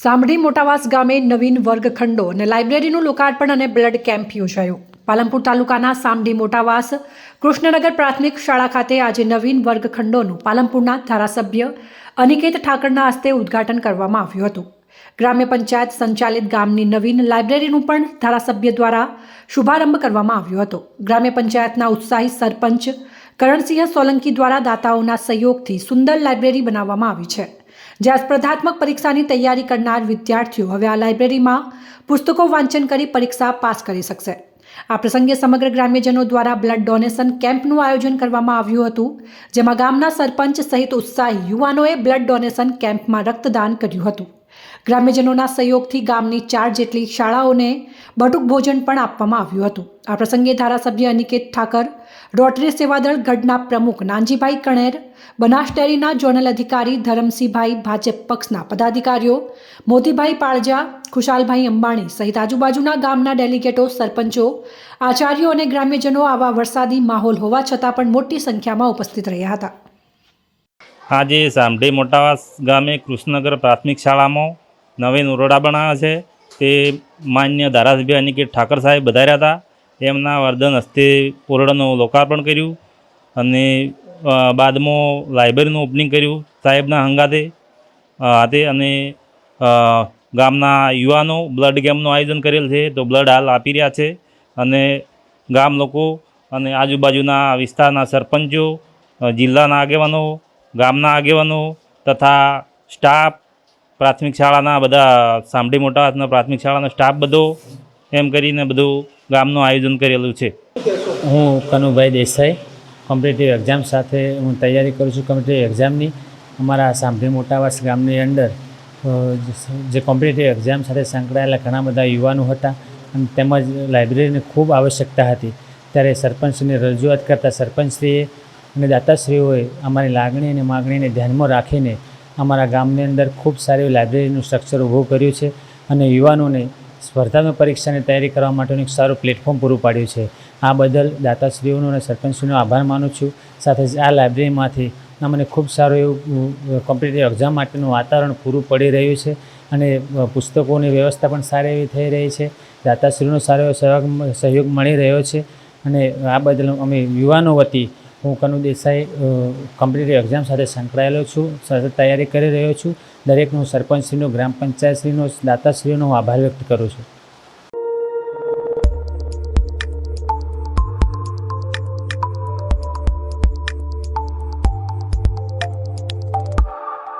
સામડી મોટાવાસ ગામે નવીન વર્ગખંડો અને લાઇબ્રેરીનું લોકાર્પણ અને બ્લડ કેમ્પ યોજાયો. પાલનપુર તાલુકાના સામડી મોટાવાસ કૃષ્ણનગર પ્રાથમિક શાળા ખાતે આજે નવીન વર્ગખંડોનું પાલનપુરના ધારાસભ્ય અનિકેત ઠાકરના હસ્તે ઉદ્ઘાટન કરવામાં આવ્યું હતું. ગ્રામ્ય પંચાયત સંચાલિત ગામની નવીન લાઇબ્રેરીનું પણ ધારાસભ્ય દ્વારા શુભારંભ કરવામાં આવ્યો હતો. ગ્રામ્ય પંચાયતના ઉત્સાહી સરપંચ કરણસિંહ સોલંકી દ્વારા દાતાઓના સહયોગથી સુંદર લાઇબ્રેરી બનાવવામાં આવી છે. જ્યાં સ્પર્ધાત્મક પરીક્ષાની તૈયારી કરનાર વિદ્યાર્થીઓ હવે આ લાઇબ્રેરીમાં પુસ્તકો વાંચન કરી પરીક્ષા પાસ કરી શકશે. આ પ્રસંગે સમગ્ર ગ્રામ્યજનો દ્વારા બ્લડ ડોનેશન કેમ્પનું આયોજન કરવામાં આવ્યું હતું, જેમાં ગામના સરપંચ સહિત ઉત્સાહી યુવાનોએ બ્લડ ડોનેશન કેમ્પમાં રક્તદાન કર્યું હતું. ગ્રામ્યજનોના સહયોગથી ગામની ચાર જેટલી શાળાઓને બટુક ભોજન પણ આપવામાં આવ્યું હતું. આ પ્રસંગે ધારાસભ્ય અનિકેત ઠાકર, રોટરી સેવાદળ ગઢના પ્રમુખ નાનજીભાઈ કણેર, બનાસ ડેરીના જોનલ અધિકારી ધરમસિંહભાઈ ભાજપ પક્ષના પદાધિકારીઓ, મોતીભાઈ પાળજા, ખુશાલભાઈ અંબાણી સહિત આજુબાજુના ગામના ડેલિગેટો, સરપંચો, આચાર્યો અને ગ્રામ્યજનો આવા વરસાદી માહોલ હોવા છતાં પણ મોટી સંખ્યામાં ઉપસ્થિત રહ્યા હતા. આજે સામઢી મોટાવાસ ગામે કૃષ્ણનગર પ્રાથમિક શાળામાં નવીન ઓરડા બનાવ્યા છે. તે માન્ય ધારાસભ્ય અનિકેત ઠાકર સાહેબ વધાર્યા હતા. એમના વર્ધન હસ્તે ઓરડાનું લોકાર્પણ કર્યું અને બાદમાં લાઇબ્રેરીનું ઓપનિંગ કર્યું સાહેબના હંગાતે હાથે અને ગામના યુવાનો બ્લડ ગેમનું આયોજન કરેલ છે. તો બ્લડ હાલ આપી રહ્યા છે અને ગામ લોકો અને આજુબાજુના વિસ્તારના સરપંચો જિલ્લાના આગેવાનો ગામના આગેવાનો તથા સ્ટાફ, પ્રાથમિક શાળાના બધા સાંભળી મોટા પ્રાથમિક શાળાનો સ્ટાફ બધો એમ કરીને બધું ગામનું આયોજન કરેલું છે. હું કનુભાઈ દેસાઈ કોમ્પિટેટિવ એક્ઝામ સાથે હું તૈયારી કરું છું કોમ્પિટેટિવ એક્ઝામની અમારા સાંભળી મોટાવાસ ગામની અંદર જે કોમ્પિટેટિવ એક્ઝામ સાથે સંકળાયેલા ઘણા બધા યુવાનો હતા અને તેમજ લાઇબ્રેરીની ખૂબ આવશ્યકતા હતી. ત્યારે સરપંચની રજૂઆત કરતાં સરપંચશ્રીએ અને દાતાશ્રીઓએ અમારી લાગણી અને માગણીને ધ્યાનમાં રાખીને અમારા ગામની અંદર ખૂબ સારી લાઇબ્રેરીનું સ્ટ્રક્ચર ઊભું કર્યું છે અને યુવાનોને સ્પર્ધાત્મક પરીક્ષાની તૈયારી કરવા માટેનું એક સારું પ્લેટફોર્મ પૂરું પાડ્યું છે. આ બદલ દાતાશ્રીઓનો અને સરપંચશ્રીનો આભાર માનું છું. સાથે જ આ લાઇબ્રેરીમાંથી અમને ખૂબ સારું એવું કોમ્પિટિટિવ એક્ઝામ માટેનું વાતાવરણ પૂરું પડી રહ્યું છે અને પુસ્તકોની વ્યવસ્થા પણ સારી એવી થઈ રહી છે. દાતાશ્રીનો સારો એવો સહયોગ સહયોગ મળી રહ્યો છે અને આ બદલ અમે યુવાનો વતી હું કનુ દેસાઈ કોમ્પિટિટિવ એક્ઝામ સાથે સંકળાયેલો છું સતત તૈયારી કરી રહ્યો છું. દરેકનું સરપંચશ્રીનો, ગ્રામ પંચાયતશ્રીનો, દાતાશ્રીનો હું આભાર વ્યક્ત કરું છું.